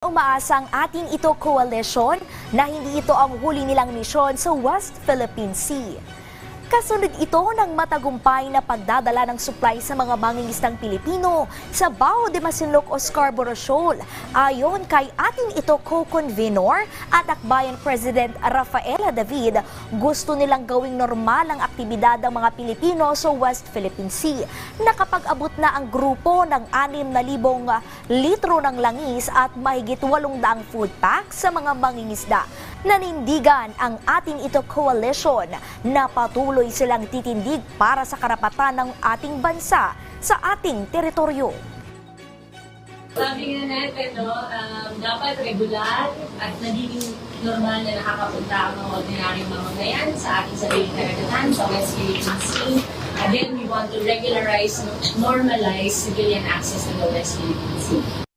Umaasa ang ating ito coalition na hindi ito ang huli nilang misyon sa West Philippine Sea. Kasunod ito ng matagumpay na pagdadala ng supply sa mga mangingisdang Pilipino sa Bao de Masinloc o Scarborough Shoal. Ayon kay ating ito co-convenor at akbayan President Rafaela David, gusto nilang gawing normal ang aktibidad ng mga Pilipino sa West Philippine Sea. Nakapag-abot na ang grupo ng 6,000 litro ng langis at mahigit 800 food packs sa mga mangingisda. Nanindigan ang ating ito coalition na patuloy silang titindig para sa karapatan ng ating bansa sa ating teritoryo. Sabi nga natin, no, um, dapat regular at nagiging normal na nakakapunta ang mga ordinaryong mamamayan sa ating sariling karagatan sa West Philippine Sea. Then we want to regularize, normalize civilian access to the West Philippine Sea.